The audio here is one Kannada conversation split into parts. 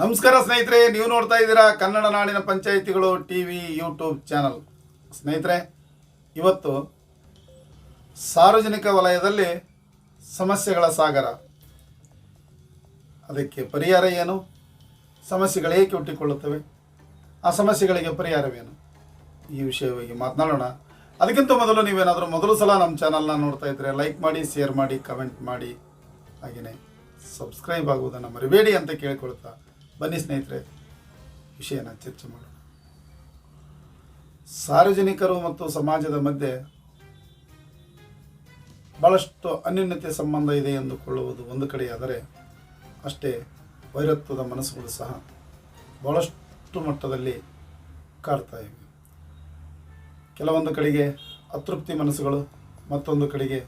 ನಮಸ್ಕಾರ ಸ್ನೇಹಿತರೆ, ನೀವು ನೋಡ್ತಾ ಇದ್ದೀರಾ ಕನ್ನಡ ನಾಡಿನ ಪಂಚಾಯಿತಿಗಳು ಟಿ ವಿ ಯೂಟ್ಯೂಬ್ ಚಾನಲ್. ಸ್ನೇಹಿತರೆ, ಇವತ್ತು ಸಾರ್ವಜನಿಕ ವಲಯದಲ್ಲಿ ಸಮಸ್ಯೆಗಳ ಸಾಗರ. ಅದಕ್ಕೆ ಪರಿಹಾರ ಏನು? ಸಮಸ್ಯೆಗಳು ಏಕೆ ಹುಟ್ಟಿಕೊಳ್ಳುತ್ತವೆ? ಆ ಸಮಸ್ಯೆಗಳಿಗೆ ಪರಿಹಾರವೇನು? ಈ ವಿಷಯವಾಗಿ ಮಾತನಾಡೋಣ. ಅದಕ್ಕಿಂತ ಮೊದಲು ನೀವೇನಾದರೂ ಮೊದಲು ಸಲ ನಮ್ಮ ಚಾನಲ್ನ ನೋಡ್ತಾ ಇದ್ದರೆ ಲೈಕ್ ಮಾಡಿ, ಶೇರ್ ಮಾಡಿ, ಕಮೆಂಟ್ ಮಾಡಿ. ಹಾಗೆಯೇ ಸಬ್ಸ್ಕ್ರೈಬ್ ಆಗುವುದನ್ನು ಮರಿಬೇಡಿ ಅಂತ ಕೇಳಿಕೊಳ್ತಾ ಬನ್ನಿ ಸ್ನೇಹಿತರೆ, ವಿಷಯನ ಚರ್ಚೆ ಮಾಡೋಣ. ಸಾರ್ವಜನಿಕರು ಮತ್ತು ಸಮಾಜದ ಮಧ್ಯೆ ಬಹಳಷ್ಟು ಅನ್ಯೂನ್ಯತೆ ಸಂಬಂಧ ಇದೆ ಎಂದುಕೊಳ್ಳುವುದು ಒಂದು ಕಡೆಯಾದರೆ ಅಷ್ಟೇ ವೈರತ್ವದ ಮನಸ್ಸುಗಳು ಸಹ ಬಹಳಷ್ಟು ಮಟ್ಟದಲ್ಲಿ ಕಾಡ್ತಾ ಇವೆ. ಕೆಲವೊಂದು ಕಡೆಗೆ ಅತೃಪ್ತಿ ಮನಸ್ಸುಗಳು, ಮತ್ತೊಂದು ಕಡೆಗೆ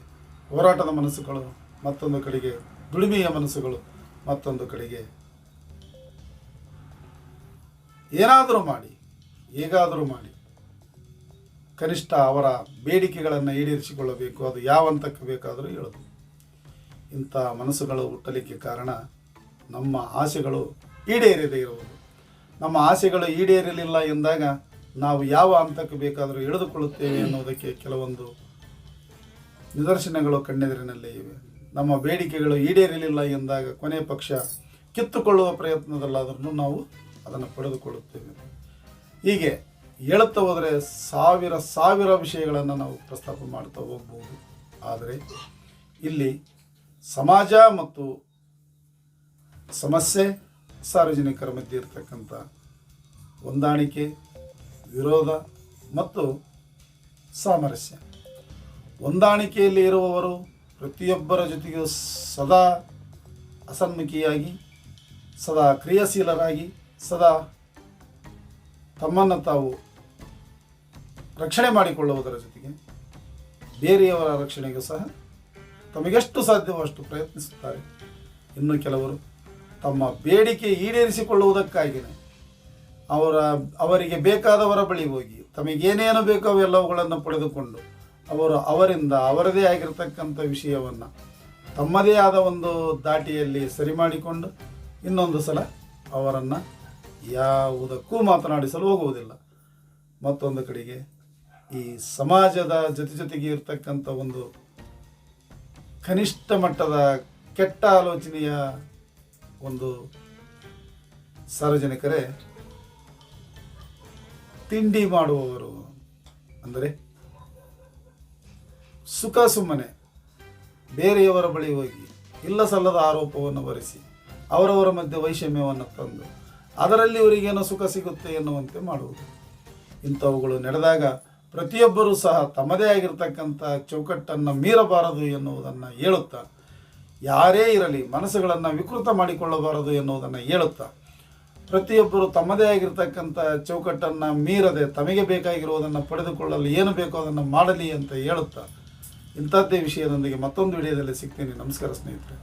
ಹೋರಾಟದ ಮನಸ್ಸುಗಳು, ಮತ್ತೊಂದು ಕಡೆಗೆ ದುಡಿಮೆಯ ಮನಸ್ಸುಗಳು, ಮತ್ತೊಂದು ಕಡೆಗೆ ಏನಾದರೂ ಮಾಡಿ, ಹೇಗಾದರೂ ಮಾಡಿ. ಕನಿಷ್ಠ ಅವರ ಬೇಡಿಕೆಗಳನ್ನು ಈಡೇರಿಸಿಕೊಳ್ಳಬೇಕು, ಅದು ಯಾವ ಹಂತಕ್ಕೆ ಬೇಕಾದರೂ ಹೇಳೋದು. ಇಂಥ ಮನಸ್ಸುಗಳು ಹುಟ್ಟಲಿಕ್ಕೆ ಕಾರಣ ನಮ್ಮ ಆಸೆಗಳು ಈಡೇರದೇ ಇರುವುದು. ನಮ್ಮ ಆಸೆಗಳು ಈಡೇರಲಿಲ್ಲ ಎಂದಾಗ ನಾವು ಯಾವ ಹಂತಕ್ಕೆ ಬೇಕಾದರೂ ಎಳೆದುಕೊಳ್ಳುತ್ತೇವೆ ಎನ್ನುವುದಕ್ಕೆ ಕೆಲವೊಂದು ನಿದರ್ಶನಗಳು ಕಣ್ಣೆದುರಿನಲ್ಲೇ ಇವೆ. ನಮ್ಮ ಬೇಡಿಕೆಗಳು ಈಡೇರಲಿಲ್ಲ ಎಂದಾಗ ಕೊನೆ ಪಕ್ಷ ಕಿತ್ತುಕೊಳ್ಳುವ ಪ್ರಯತ್ನದಲ್ಲಾದರೂ ನಾವು ಅದನ್ನು ಪಡೆದುಕೊಳ್ಳುತ್ತೇವೆ. ಹೀಗೆ ಹೇಳುತ್ತಾ ಹೋದರೆ ಸಾವಿರ ಸಾವಿರ ವಿಷಯಗಳನ್ನು ನಾವು ಪ್ರಸ್ತಾಪ ಮಾಡ್ತಾ ಹೋಗ್ಬೋದು. ಆದರೆ ಇಲ್ಲಿ ಸಮಾಜ ಮತ್ತು ಸಮಸ್ಯೆ ಸಾರ್ವಜನಿಕರ ಮಧ್ಯೆ ಇರತಕ್ಕಂಥ ಹೊಂದಾಣಿಕೆ, ವಿರೋಧ ಮತ್ತು ಸಾಮರಸ್ಯ. ಹೊಂದಾಣಿಕೆಯಲ್ಲಿ ಇರುವವರು ಪ್ರತಿಯೊಬ್ಬರ ಜೊತೆಗೂ ಸದಾ ಅಸನ್ಮುಖಿಯಾಗಿ, ಸದಾ ಕ್ರಿಯಾಶೀಲರಾಗಿ ಸದಾ ತಮ್ಮನ್ನು ತಾವು ರಕ್ಷಣೆ ಮಾಡಿಕೊಳ್ಳುವುದರ ಜೊತೆಗೆ ಬೇರೆಯವರ ರಕ್ಷಣೆಗೂ ಸಹ ತಮಗೆಷ್ಟು ಸಾಧ್ಯವೋ ಅಷ್ಟು ಪ್ರಯತ್ನಿಸುತ್ತಾರೆ. ಇನ್ನು ಕೆಲವರು ತಮ್ಮ ಬೇಡಿಕೆ ಈಡೇರಿಸಿಕೊಳ್ಳುವುದಕ್ಕಾಗಿ ಅವರ, ಅವರಿಗೆ ಬೇಕಾದವರ ಬಳಿ ಹೋಗಿ ತಮಗೇನೇನು ಬೇಕೋ ಅವೆಲ್ಲವುಗಳನ್ನು ಪಡೆದುಕೊಂಡು ಅವರು ಅವರಿಂದ ಅವರದೇ ಆಗಿರತಕ್ಕಂಥ ವಿಷಯವನ್ನು ತಮ್ಮದೇ ಆದ ಒಂದು ದಾಟಿಯಲ್ಲಿ ಸರಿ ಮಾಡಿಕೊಂಡು ಇನ್ನೊಂದು ಸಲ ಅವರನ್ನು ಯಾವುದಕ್ಕೂ ಮಾತನಾಡಿಸಲು ಹೋಗುವುದಿಲ್ಲ ಮತ್ತೊಂದು ಕಡೆಗೆ, ಈ ಸಮಾಜದ ಜೊತೆ ಜೊತೆಗೆ ಇರತಕ್ಕಂಥ ಒಂದು ಕನಿಷ್ಠ ಮಟ್ಟದ ಕೆಟ್ಟ ಆಲೋಚನೆಯ ಒಂದು ಸಾರ್ವಜನಿಕರೇ, ತಿಂಡಿ ಮಾಡುವವರು ಅಂದರೆ ಸುಖ ಸುಮ್ಮನೆ, ಬೇರೆಯವರ ಬಳಿ ಹೋಗಿ ಇಲ್ಲ ಸಲ್ಲದ ಆರೋಪವನ್ನು ಬರೆಸಿ ಅವರವರ ಮಧ್ಯೆ ವೈಷಮ್ಯವನ್ನು ತಂದು ಅದರಲ್ಲಿ ಇವರಿಗೇನೋ ಸುಖ ಸಿಗುತ್ತೆ ಎನ್ನುವಂತೆ ಮಾಡುವುದು. ಇಂಥವುಗಳು ನಡೆದಾಗ ಪ್ರತಿಯೊಬ್ಬರೂ ಸಹ ತಮ್ಮದೇ ಆಗಿರತಕ್ಕಂಥ ಚೌಕಟ್ಟನ್ನು ಮೀರಬಾರದು ಎನ್ನುವುದನ್ನು ಹೇಳುತ್ತಾ, ಯಾರೇ ಇರಲಿ ಮನಸ್ಸುಗಳನ್ನು ವಿಕೃತ ಮಾಡಿಕೊಳ್ಳಬಾರದು ಎನ್ನುವುದನ್ನು ಹೇಳುತ್ತಾ, ಪ್ರತಿಯೊಬ್ಬರು ತಮ್ಮದೇ ಆಗಿರತಕ್ಕಂಥ ಚೌಕಟ್ಟನ್ನು ಮೀರದೆ ತಮಗೆ ಬೇಕಾಗಿರುವುದನ್ನು ಪಡೆದುಕೊಳ್ಳಲು ಏನು ಬೇಕೋ ಅದನ್ನು ಮಾಡಲಿ ಅಂತ ಹೇಳುತ್ತಾ, ಇಂಥದ್ದೇ ವಿಷಯದೊಂದಿಗೆ ಮತ್ತೊಂದು ವಿಡಿಯೋದಲ್ಲಿ ಸಿಗ್ತೀನಿ. ನಮಸ್ಕಾರ ಸ್ನೇಹಿತರೆ.